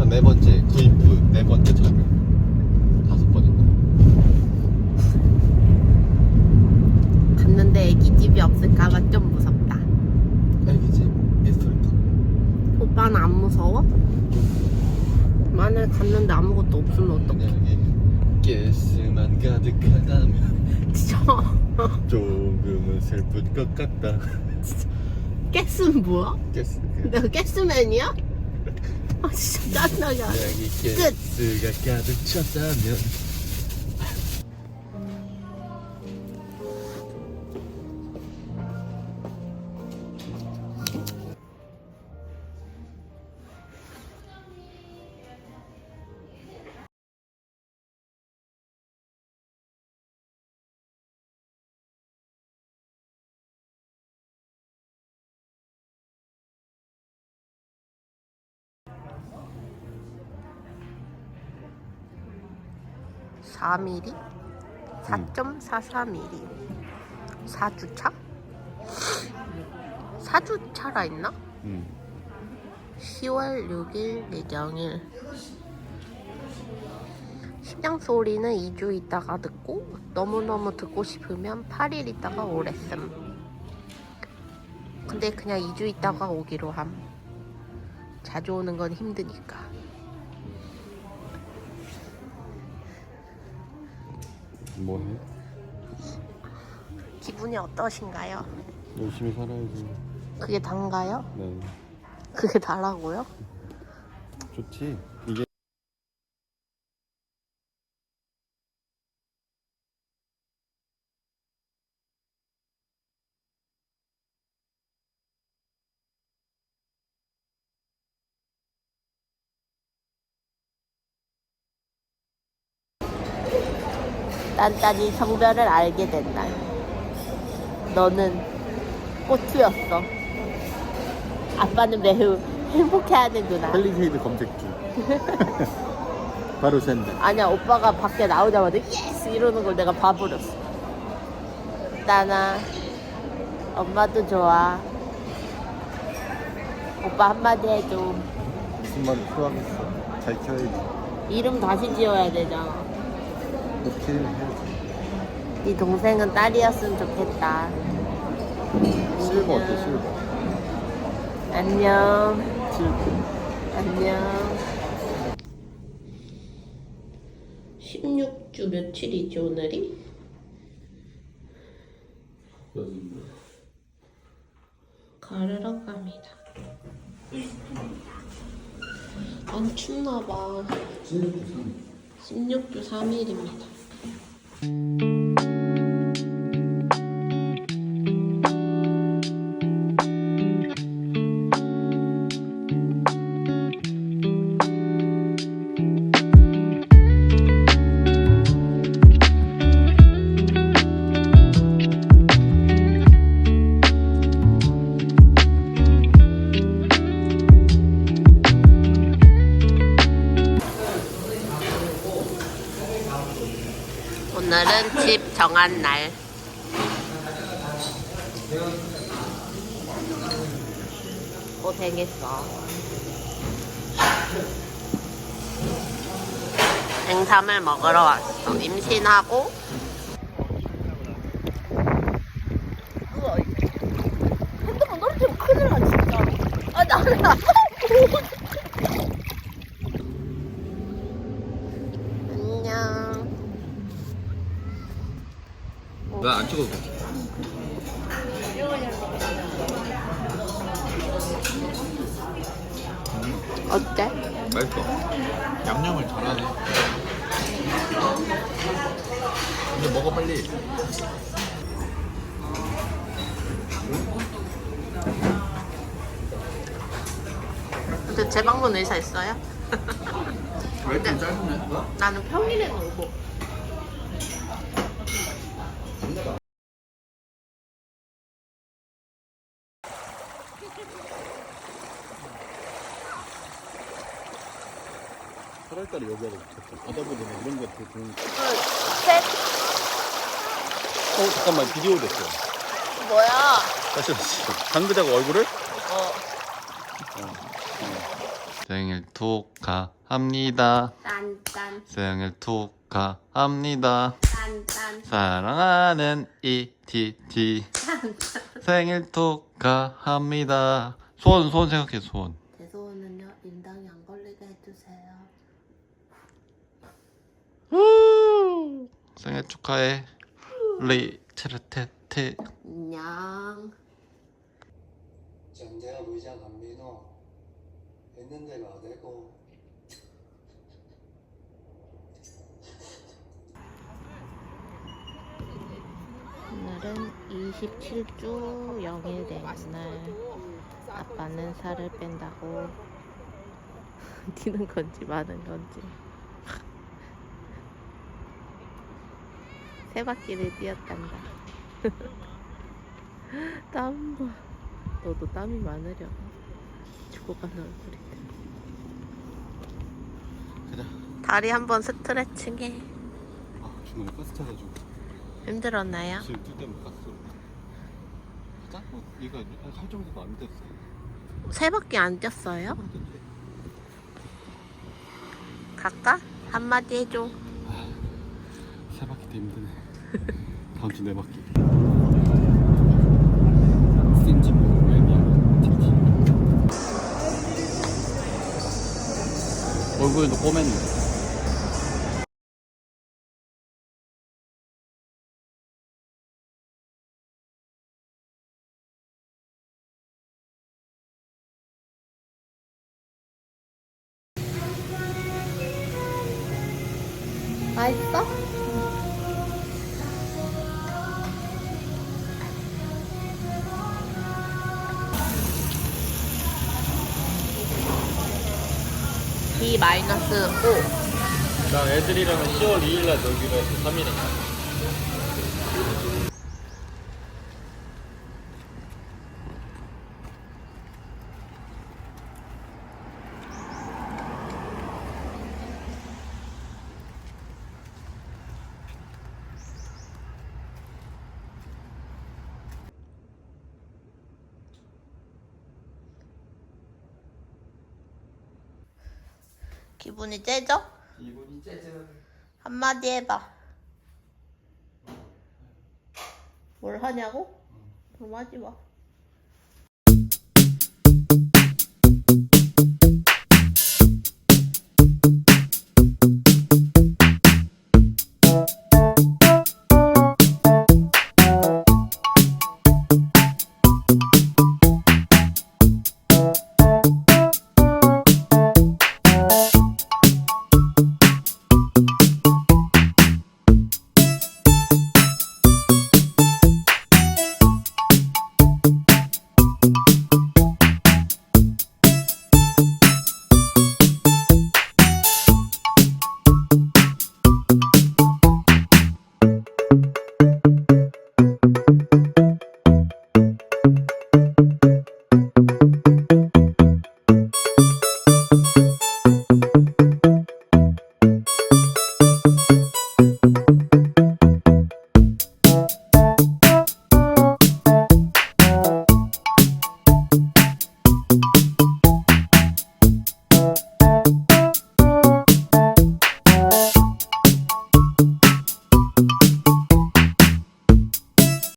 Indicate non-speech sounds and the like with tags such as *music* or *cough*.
벌써 네 번째 구입부 네 번째 착용 다섯 번인가 갔는데 애기 집이 없을까봐 좀 무섭다. 있을 듯 오빠는 안 무서워? 만약에 갔는데 아무것도 없으면 어떡해? 가스만 가득하다면 *laughs* 진짜 조금은 슬플 것 같다 가스는 뭐야? 가스 내가 가스맨이야? 아 진짜 짜증나게 하네. 만약에 끝. 가스가 가득 찼다면 사 m m 4.44mm 4주차? 4주차라 있나? 음. 10월 6일 예정일. 심장 소리는 2주 있다가 듣고 너무너무 듣고 싶으면 8일 있다가 오랬음. 근데 그냥 2주 있다가 오기로 함. 자주 오는 건 힘드니까 뭐해? 기분이 어떠신가요? 열심히 살아야지 그게 단가요? 네 그게 다라고요? 좋지 딴딴이 성별을 알게 된 날. 너는 꽃이었어. 아빠는 매우 행복해하는구나. 헬리세이드 검색 중 *laughs* 바로 샌드 아니야, 오빠가 밖에 나오자마자 예스 이러는 걸 내가 봐버렸어. 따나, 엄마도 좋아. 오빠 한마디 해줘. 무슨 말을 표하겠어 잘 키워야지 이름 다시 지어야 되잖아. 어떻게 해야지 네 동생은 딸이었으면 좋겠다. 실버 어때 실버 안녕. 안녕. 16주 며칠이지 오늘이? 가르러 갑니다. 안 춥나 봐. 16주 3일입니다. 정한 날. 고생했어. 냉삼을 먹으러 왔어. 임신하고. 핸드폰 떨어지면 큰일 나, 진짜. 아, 나는 안 안녕. 나안 찍어도 돼 어때? 맛있어 양념을 잘하네 근데 먹어 빨리 근데 재방문 의사 있어요? 왜 이렇게 짧네? 나는 평일에는 오고 8월달에 여기 하고 좋겠다. 바다 보면 이런 거 되게 좋은. 셋. 어 잠깐만 비디오 됐어. 뭐야? 다시 다시. 당그자가 얼굴을? 어. 생일 축하합니다. 딴딴 생일 축하합니다. 딴딴 사랑하는 ETT 생일 축하합니다. 소원 소원 생각해 소원. 제 소원은요 임당이 안 걸리게 해주세요. 생일 축하해. 리체르테테. 안녕. 전제가 의자 감미노 있는 데가 되고 오늘은 27주 0일 되는 날. 아빠는 살을 뺀다고. *laughs* 뛰는 건지 마는 건지. 세 바퀴를 뛰었단다. *laughs* 땀 봐. 너도 땀이 많으려나? 죽어가는 얼굴인데. 가자. 다리 한번 스트레칭해. 아 중간에 버스 타가지고 힘들었나요? 지금 뛸 때문에 갔어. 가자. 뭐 얘가 할 정도가 안 됐어. 세 바퀴 안 뛰었어요? 갈까? 한마디 해줘. 세 바퀴 더 힘드네. 다음 주네 바퀴. 얼굴도 꼬맸네. 맛있어? 마이너스 5. 나 애들이랑은 10월 2일날 놀기로 해서 3일에. 기분이 째져? 기분이 째져. 한마디 해봐. 뭘 하냐고? 그럼 하지 마.